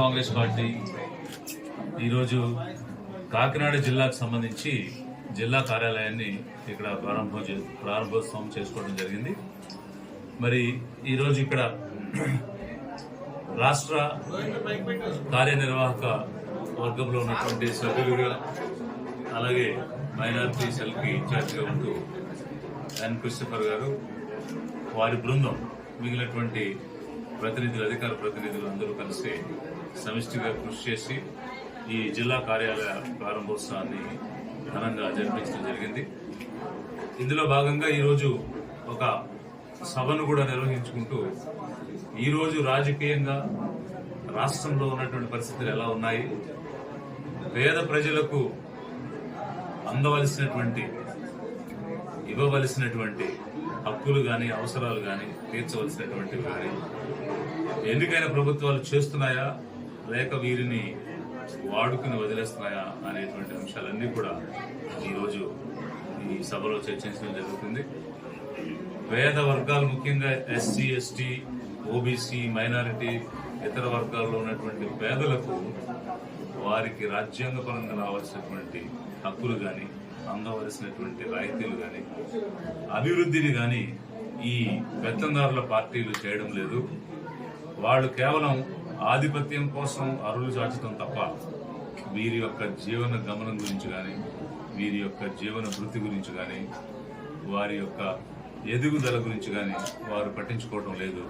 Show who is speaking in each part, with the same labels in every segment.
Speaker 1: Congress party ఈరోజు కాకినాడ జిల్లాకు సంబంధించి జిల్లా కార్యాలయాన్ని ఇక్కడ ప్రారంభం చే ప్రారంభోత్సవం చేసుకోవడం జరిగింది. మరి ఈరోజు ఇక్కడ రాష్ట్ర కార్యనిర్వాహక వర్గంలో ఉన్నటువంటి సభ్యులుగా అలాగే మైనారిటీ సెల్కి ఇన్ఛార్జిగా ఉంటూ ఎన్ క్రిస్టఫర్ గారు వారి బృందం మిగిలినటువంటి ప్రతినిధులు అధికార ప్రతినిధులు అందరూ కలిసి సమిష్టిగా కృషి చేసి ఈ జిల్లా కార్యాలయ ప్రారంభోత్సవాన్ని ఘనంగా జరిపించడం జరిగింది. ఇందులో భాగంగా ఈరోజు ఒక సభను కూడా నిర్వహించుకుంటూ ఈరోజు రాజకీయంగా రాష్ట్రంలో ఉన్నటువంటి పరిస్థితులు ఎలా ఉన్నాయి? పేద ప్రజలకు అందవలసినటువంటి ఇవ్వవలసినటువంటి హక్కులు కానీ అవసరాలు కానీ తీర్చవలసినటువంటివి కానీ ఎందుకైనా ప్రభుత్వాలు చేస్తున్నాయా? లేక వీరిని వాడుకుని వదిలేస్తున్నాయా? అనేటువంటి అంశాలన్నీ కూడా ఈరోజు ఈ సభలో చర్చించడం జరుగుతుంది. పేద వర్గాలు ముఖ్యంగా ఎస్సీ ఎస్టీ ఓబీసీ మైనారిటీ ఇతర వర్గాల్లో ఉన్నటువంటి పేదలకు వారికి రాజ్యాంగపరంగా రావాల్సినటువంటి హక్కులు కానీ అందవలసినటువంటి రాయితీలు కానీ అభివృద్ధిని కానీ ఈ పెత్తందారుల పార్టీలు చేయడం లేదు. వాళ్ళు కేవలం ఆధిపత్యం కోసం అరులు చాచడం తప్ప వీరి యొక్క జీవన గమనం గురించి కానీ వీరి యొక్క జీవన వృత్తి గురించి కానీ వారి యొక్క ఎదుగుదల గురించి కానీ వారు పట్టించుకోవడం లేదు.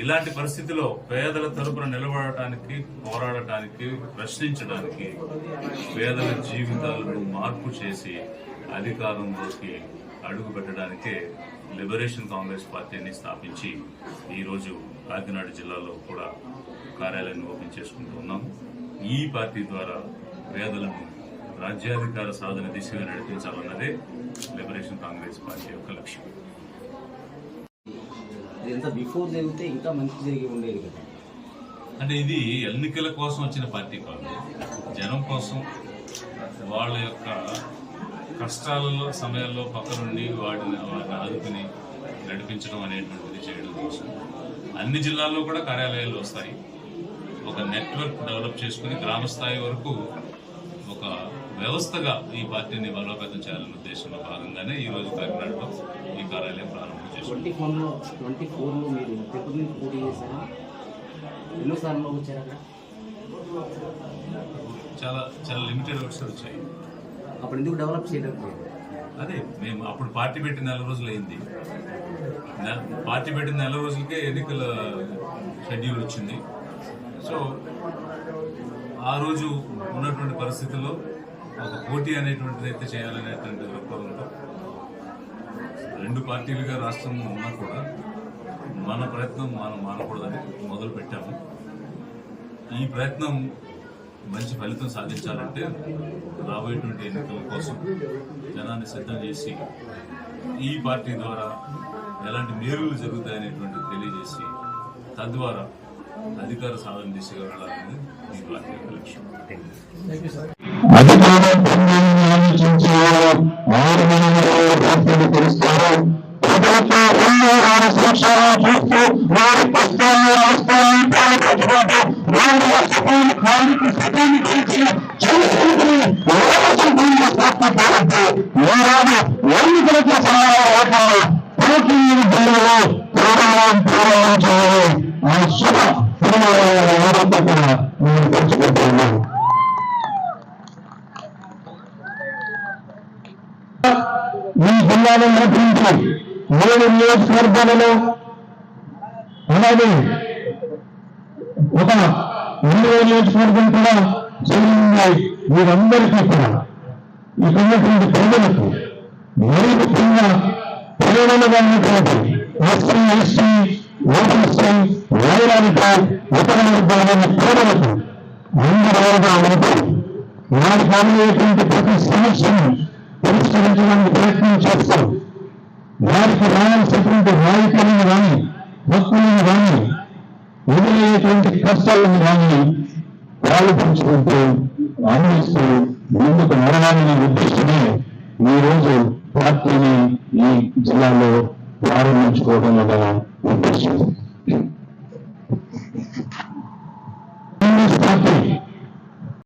Speaker 1: ఇలాంటి పరిస్థితిలో పేదల తరపున నిలబడటానికి పోరాడటానికి ప్రశ్నించడానికి పేదల జీవితాలను మార్పు చేసి అధికారంలోకి అడుగు పెట్టడానికే లిబరేషన్ కాంగ్రెస్ పార్టీని స్థాపించి ఈరోజు కాకినాడ జిల్లాలో కూడా కార్యాలయాన్ని ఓపెన్ చేసుకుంటూ ఉన్నాము ఈ పార్టీ ద్వారా పేదలను రాజ్యాధికార సాధన దిశగా నడిపించాలన్నదే లిబరేషన్ కాంగ్రెస్ పార్టీ యొక్క లక్ష్యం.
Speaker 2: ఇదంతా బిఫోర్ జరిగితే ఇంకా మంచి జరిగి ఉండేది కదా.
Speaker 1: అంటే ఇది ఎన్నికల కోసం వచ్చిన పార్టీ కాదు. జనం కోసం వాళ్ళ యొక్క కష్టాలలో సమయాల్లో పక్కనుండి వాటిని వాటిని ఆదుకుని నడిపించడం అనేటువంటిది చేయడం కోసం. అన్ని జిల్లాల్లో కూడా కార్యాలయాలు వస్తాయి. ఒక నెట్వర్క్ డెవలప్ చేసుకుని గ్రామ స్థాయి వరకు ఒక వ్యవస్థగా ఈ పార్టీని బలోపేతం చేయాలనే ఉద్దేశంలో భాగంగానే ఈరోజు కాకినాడలో ఈ కార్యాలయం ప్రారంభం
Speaker 2: ట్వంటీ ఫోర్లో ట్వంటీ ఫోర్లో మీరు తిరుపతి నుంచి పోటీ చేశారా? ఎన్నోసార్లు వచ్చారు అక్కడ?
Speaker 1: చాలా చాలా లిమిటెడ్ వర్క్స్ వచ్చాయి.
Speaker 2: అప్పుడు ఎందుకు డెవలప్ చేయలేదు?
Speaker 1: అదే మేము అప్పుడు పార్టీ పెట్టిన నెల రోజులు అయింది. పార్టీ పెట్టిన నెల రోజులకే ఎన్నికల షెడ్యూల్ వచ్చింది. సో ఆ రోజు ఉన్నటువంటి పరిస్థితుల్లో ఒక పోటీ అనేటువంటిది అయితే చేయాలనేటువంటి దృక్పథంతో రెండు పార్టీలుగా రాష్ట్రం ఉన్నా కూడా మన ప్రయత్నం మనం మానకూడదని మొదలు పెట్టాము. ఈ ప్రయత్నం మంచి ఫలితం సాధించాలంటే రాబోయేటువంటి ఎన్నికల కోసం జనాన్ని సిద్ధం చేసి ఈ పార్టీ ద్వారా ఎలాంటి మేలులు జరుగుతాయనేటువంటిది తెలియజేసి తద్వారా అధికార సాధన దిశగా వెళ్ళాలనేది ఈ పార్టీ యొక్క లక్ష్యం.
Speaker 3: ప్రజలతో ఎన్నో వారి సంక్షేమం చూస్తూ వారి కష్టాన్ని అవసరాన్ని పాల్పంచుకుంటూ వారి వస్తువులు కాలికి సతాన్ని చేసి చేసుకుంటూ వారసత్వంగా స్థాపించాలంటే ఈనాడు ఎన్నికలతో సమాధానం లేకుండా పోటీ బిల్లులో ప్రారంభం ప్రారంభించాలని ఆ శుభ పరిణామాలను ఎవరంతా కూడా నేను పెంచుకుంటున్నాను ఈ జిల్లాలో నడిపించి మూడు నియోజకవర్గాలలో అలాగే ఒక ఎనిమిదో నియోజకవర్గం కూడా జరిగినాయి మీరందరికీ కూడా ఇక్కడ ఉన్నటువంటి ప్రజలకు మరీ ముఖ్యంగా ప్రేరణగా ఉన్నటువంటి ఎస్సీ ఎస్సీ ఓబీసీ మైనారిటీ ఇతర వర్గాలైన ప్రేరణకు అందరూగా ఉంటూ వారికి అమలయ్యేటువంటి ప్రతి సమస్యను పరిష్కరించడానికి ప్రయత్నం చేస్తారు వారికి రావాల్సినటువంటి రాయితీలను కానీ హక్కులను కానీ ఎదురయ్యేటువంటి కష్టాలను కానీ పాలు పంచుకుంటూ అందిస్తూ ముందుకు నడవాలనే ఉద్దేశమే ఈ రోజు పార్టీని ఈ జిల్లాలో ప్రారంభించుకోవడం వల్ల ఉద్దేశం.